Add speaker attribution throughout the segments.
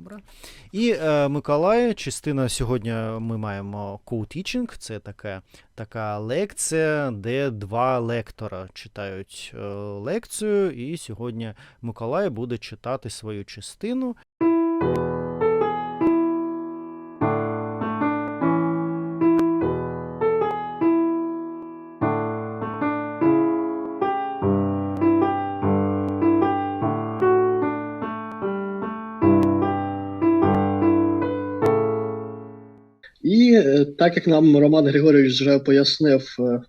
Speaker 1: Добре. І е, Миколай, частина сьогодні ми маємо co-teaching, це така, така лекція, де два лектора читають е, лекцію, і сьогодні Миколай буде читати свою частину.
Speaker 2: Так як нам Роман Григорійович вже пояснив, е,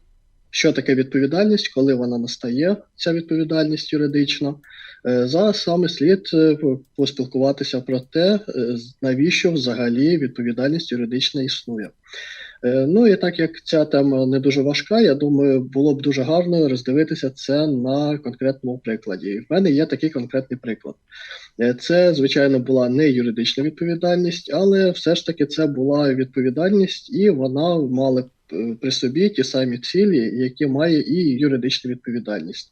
Speaker 2: що таке відповідальність, коли вона настає, ця відповідальність юридична, е, зараз саме слід е, поспілкуватися про те, е, навіщо взагалі відповідальність юридична існує. Ну і так як ця тема не дуже важка, я думаю, було б дуже гарно роздивитися це на конкретному прикладі. В мене є такий конкретний приклад. Це, звичайно, була не юридична відповідальність, але все ж таки це була відповідальність, і вона мала при собі ті самі цілі, які має і юридична відповідальність.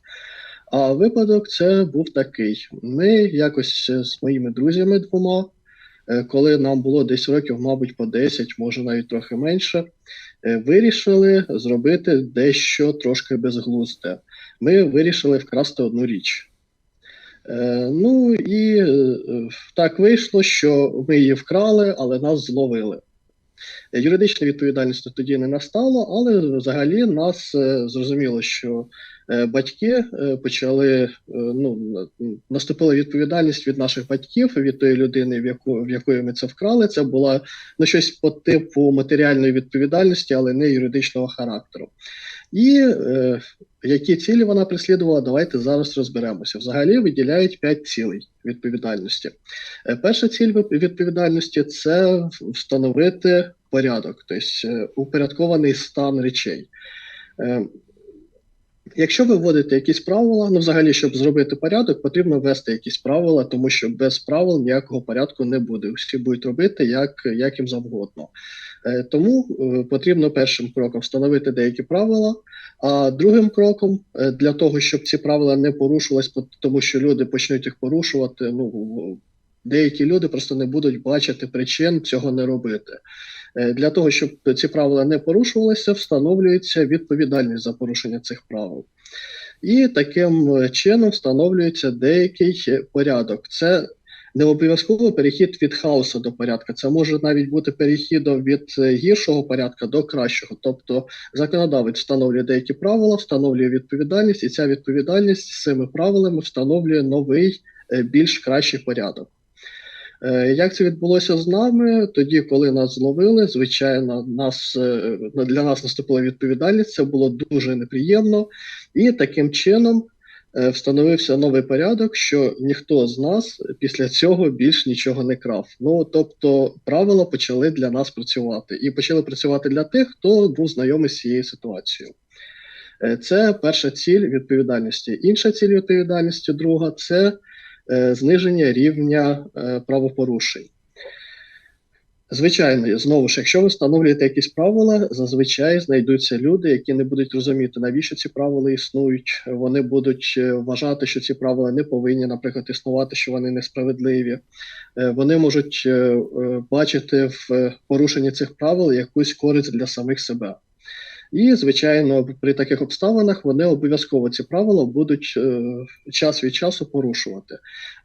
Speaker 2: А випадок це був такий: ми якось е, з моїми друзями двома, е, коли нам було десь років, мабуть, по 10, може навіть трохи менше, е, вирішили зробити дещо трошки безглузде. Ми вирішили вкрасти одну річ. Е, ну і е, так вийшло, що ми її вкрали, але нас зловили. Юридична відповідальність тоді не настало, але взагалі нас е, зрозуміло, що е, батьки е, почали ну, на- наступила відповідальність від наших батьків, від тої людини, в яку в якої ми це вкрали. Це була ну, щось по типу матеріальної відповідальності, але не юридичного характеру. І е, які цілі вона преслідувала, давайте зараз розберемося. Взагалі виділяють п'ять цілей відповідальності. Е, Перша ціль відповідальності це встановити порядок, тобто е, упорядкований стан речей. Е, Якщо ви вводите якісь правила, ну взагалі, щоб зробити порядок, потрібно ввести якісь правила, тому що без правил ніякого порядку не буде. Всі будуть робити як, як їм завгодно. Е, Тому е, потрібно першим кроком встановити деякі правила, а другим кроком е, для того, щоб ці правила не порушувались, тому що люди почнуть їх порушувати. Ну деякі люди просто не будуть бачити причин цього не робити. Для того, щоб ці правила не порушувалися, встановлюється відповідальність за порушення цих правил. І таким чином встановлюється деякий порядок. Це не обов'язково перехід від хаосу до порядку. Це може навіть бути перехідом від е, гіршого порядку до кращого. Тобто законодавець встановлює деякі правила, встановлює відповідальність, і ця відповідальність з цими правилами встановлює новий, е, більш кращий порядок. Е, Як це відбулося з нами? Тоді, коли нас зловили, звичайно, нас для нас наступила відповідальність. Це було дуже неприємно, і таким чином встановився новий порядок, що ніхто з нас після цього більш нічого не крав. Ну тобто, правила почали для нас працювати, і почали працювати для тих, хто був знайомий з цією ситуацією. Е, Це перша ціль відповідальності. Інша ціль відповідальності, друга це е, зниження рівня е, правопорушень. Звичайно, знову ж, якщо ви встановлюєте якісь правила, зазвичай знайдуться люди, які не будуть розуміти, навіщо ці правила існують. Вони будуть е, вважати, що ці правила не повинні, наприклад, існувати, що вони несправедливі. Е, Вони можуть е, бачити в порушенні цих правил якусь користь для самих себе. І, звичайно, при таких обставинах вони обов'язково ці правила будуть е, час від часу порушувати.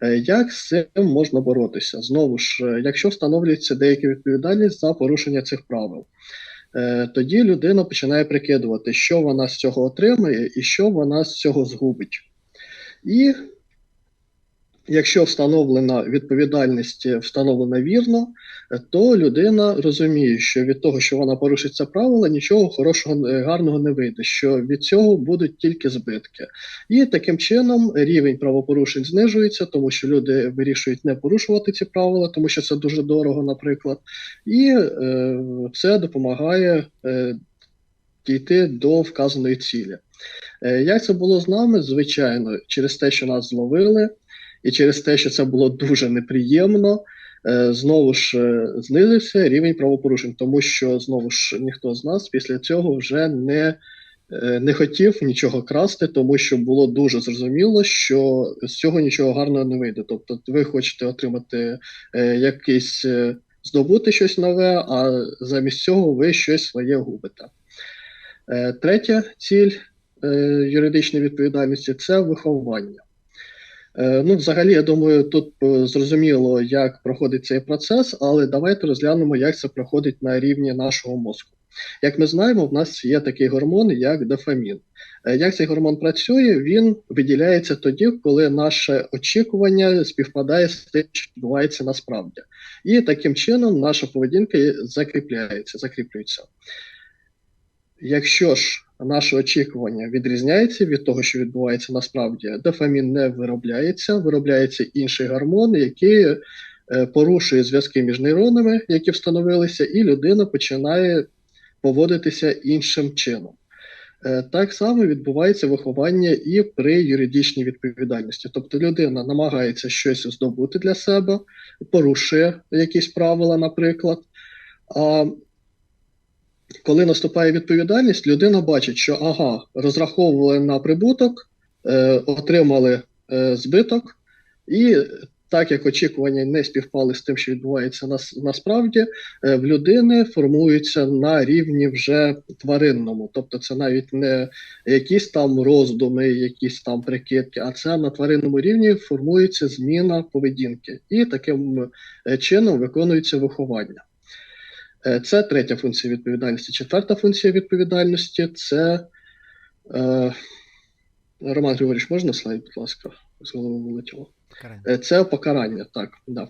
Speaker 2: Е, Як з цим можна боротися? Знову ж, е, якщо встановлюється деяка відповідальність за порушення цих правил, тоді людина починає прикидувати, що вона з цього отримає і що вона з цього згубить. І якщо встановлена відповідальність е, встановлена вірно, е, то людина розуміє, що від того, що вона порушить це правило, нічого хорошого е, гарного не вийде, що від цього будуть тільки збитки. І таким чином рівень правопорушень знижується, тому що люди вирішують не порушувати ці правила, тому що це дуже дорого, наприклад, і е, це допомагає е, дійти до вказаної цілі. Як це було з нами? Звичайно, через те, що нас зловили, і через те, що це було дуже неприємно. е, Знову ж е, знизився рівень правопорушень, тому що знову ж ніхто з нас після цього вже не е, не хотів нічого красти, тому що було дуже зрозуміло, що з цього нічого гарного не вийде. Тобто, ви хочете отримати якийсь здобути щось нове, а замість цього ви щось своє губите. Третя ціль юридичної відповідальності це виховання. Е, Ну, взагалі, я думаю, тут е, зрозуміло, як проходить цей процес, але давайте розглянемо, як це проходить на рівні нашого мозку. Як ми знаємо, в нас є такий гормон, як дофамін. Е, Як цей гормон працює, він виділяється тоді, коли наше очікування співпадає з тим, що відбувається насправді. І таким чином наша поведінка закріпляється, закріплюється. Якщо ж наше очікування відрізняється від того, що відбувається насправді, дофамін не виробляється, виробляється інший гормон, який е, порушує зв'язки між нейронами, які встановилися, і людина починає поводитися іншим чином. Е, Так само відбувається виховання і при юридичній відповідальності. Тобто людина намагається щось здобути для себе, порушує якісь правила, наприклад. А коли наступає відповідальність, людина бачить, що ага, розраховували на прибуток, е, отримали е, збиток, і так як очікування не співпали з тим, що відбувається нас, насправді, е, в людини формуються на рівні вже тваринному. Тобто це навіть не якісь там роздуми, якісь там прикидки, а це на тваринному рівні формується зміна поведінки. І таким е, чином виконується виховання. Е, Це третя функція відповідальності. Четверта функція відповідальності це. Е, Роман Григорійович, можна слайд, будь ласка, з голови вилетіло.
Speaker 1: Покарання.
Speaker 2: Е, Це покарання, так. Да.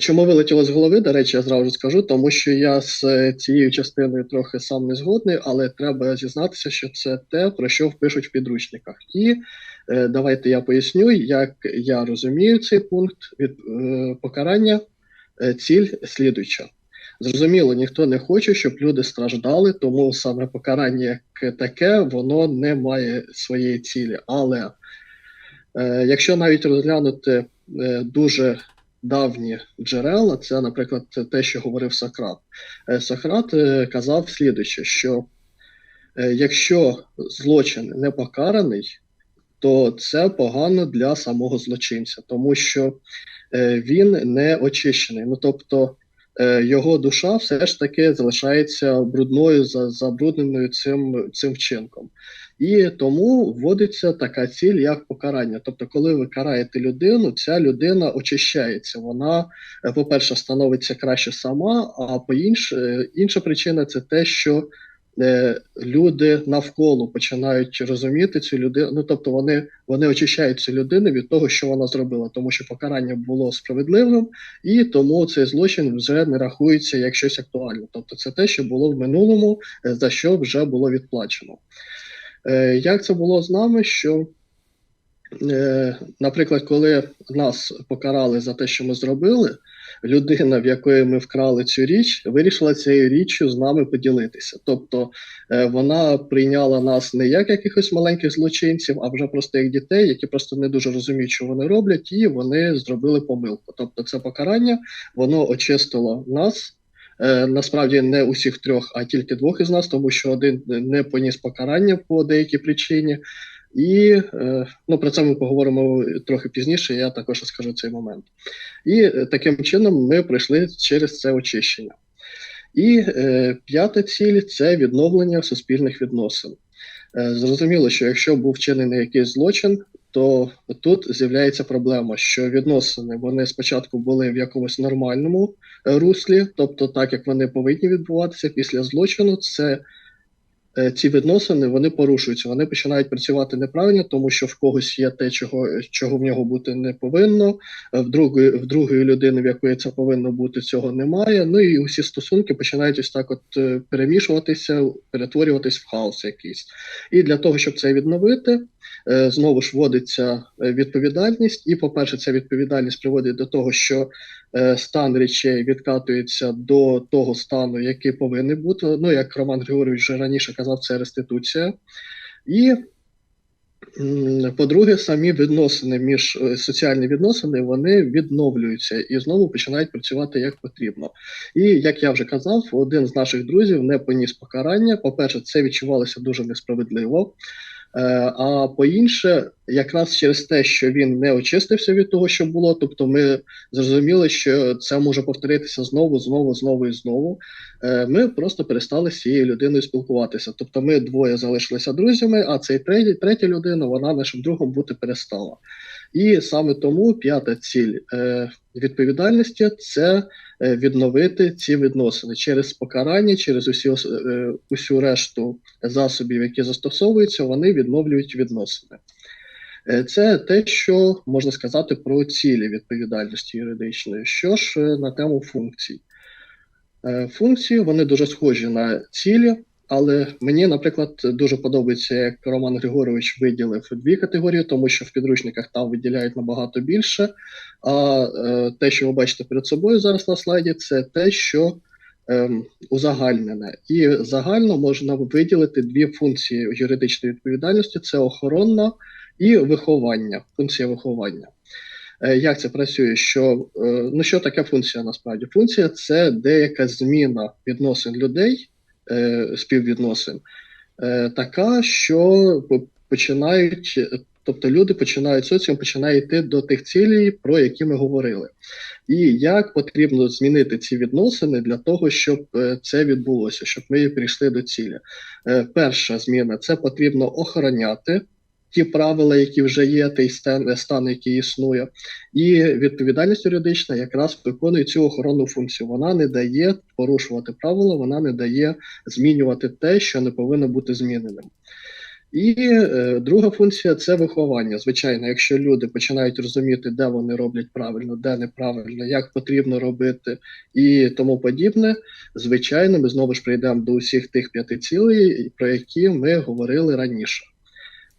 Speaker 2: Чому вилетіло з голови, до речі, я зразу скажу, тому що я з цією частиною трохи сам не згодний, але треба зізнатися, що це те, про що впишуть в підручниках. І давайте я поясню, як я розумію цей пункт від е, покарання. Ціль слідуюча. Зрозуміло, ніхто не хоче, щоб люди страждали, тому саме покарання як таке, воно не має своєї цілі. Але е, якщо навіть розглянути е, дуже давні джерела, це, наприклад, те, що говорив Сократ. Е, Сократ е, казав слідуюче, що е, якщо злочин не покараний, то це погано для самого злочинця, тому що е, він не очищений. Ну тобто його душа все ж таки залишається брудною, за- забрудненою цим, цим вчинком. І тому вводиться така ціль, як покарання. Тобто, коли ви караєте людину, ця людина очищається. Вона, е, по-перше, становиться краще сама, а по інше, інша причина це те, що е, люди навколо починають розуміти цю людину. Ну тобто вони, вони очищають цю людину від того, що вона зробила, тому що покарання було справедливим, і тому цей злочин вже не рахується як щось актуальне. Тобто, це те, що було в минулому, е, за що вже було відплачено. Е, Як це було з нами? Що, наприклад, коли нас покарали за те, що ми зробили, людина, в якої ми вкрали цю річ, вирішила цією річчю з нами поділитися. Тобто е, вона прийняла нас не як якихось маленьких злочинців, а вже просто як дітей, які просто не дуже розуміють, що вони роблять, і вони зробили помилку. Тобто, це покарання, воно очистило нас. Е, насправді не усіх трьох, а тільки двох із нас, тому що один не поніс покарання по деякій причині. І е, ну, про це ми поговоримо трохи пізніше, я також розкажу цей момент. І е, таким чином ми пройшли через це очищення. І е, п'ята ціль це відновлення суспільних відносин. Е, зрозуміло, що якщо був вчинений якийсь злочин, то тут з'являється проблема, що відносини вони спочатку були в якомусь нормальному е, руслі, тобто так як вони повинні відбуватися після злочину, це ці відносини вони порушуються, вони починають працювати неправильно, тому що в когось є те, чого, чого в нього бути не повинно, е, в другої, в другої людини, в якої це повинно бути, цього немає. Ну і усі стосунки починають ось так от е, перемішуватися, перетворюватись в хаос якийсь. І для того, щоб це відновити, е, знову ж вводиться е, відповідальність, і, по-перше, ця відповідальність приводить до того, що е, стан речей відкатується до того стану, який повинен бути. Ну, як Роман Григорович вже раніше казав, це реституція. І По-друге, самі відносини між е, соціальні відносини вони відновлюються і знову починають працювати як потрібно. І як я вже казав, один з наших друзів не поніс покарання. По-перше, це відчувалося дуже несправедливо. Е, А по-інше, якраз через те, що він не очистився від того, що було, тобто ми зрозуміли, що це може повторитися знову, знову, знову і знову. Е, Ми просто перестали з цією людиною спілкуватися. Тобто, ми двоє залишилися друзями, а цей третій, третя людина, вона нашим другом бути перестала. І саме тому п'ята ціль е, відповідальності це е, відновити ці відносини через покарання, через усі, е, усю решту засобів, які застосовуються, вони відновлюють відносини. Е, Це те, що можна сказати про цілі відповідальності юридичної. Що ж е, на тему функцій? Е, Функції вони дуже схожі на цілі, але мені, наприклад, дуже подобається, як Роман Григорович виділив дві категорії, тому що в підручниках там виділяють набагато більше. А е, те, що ви бачите перед собою зараз на слайді, це те, що ем, узагальнене. І загально можна виділити дві функції юридичної відповідальності: це охоронна і виховання, функція виховання. Е, Як це працює? Що, е, ну, що таке функція насправді? Функція це деяка зміна відносин людей, е, співвідносин, е, така, що починають, е, тобто люди починають соціум починає йти до тих цілей, про які ми говорили. І як потрібно змінити ці відносини для того, щоб е, це відбулося, щоб ми прийшли до цілі. Е, Перша зміна це потрібно охороняти ті правила, які вже є, той стан, стан, який існує, і відповідальність юридична якраз виконує цю охоронну функцію. Вона не дає порушувати правила, вона не дає змінювати те, що не повинно бути зміненим. І е, друга функція це виховання. Звичайно, якщо люди починають розуміти, де вони роблять правильно, де неправильно, як потрібно робити і тому подібне, звичайно, ми знову ж прийдемо до усіх тих п'яти цілей, про які ми говорили раніше.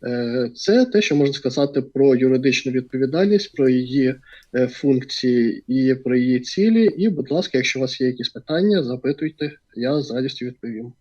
Speaker 2: Е, Це те, що можна сказати про юридичну відповідальність, про її е, функції і про її цілі. І, будь ласка, якщо у вас є якісь питання, запитуйте, я з радістю відповім.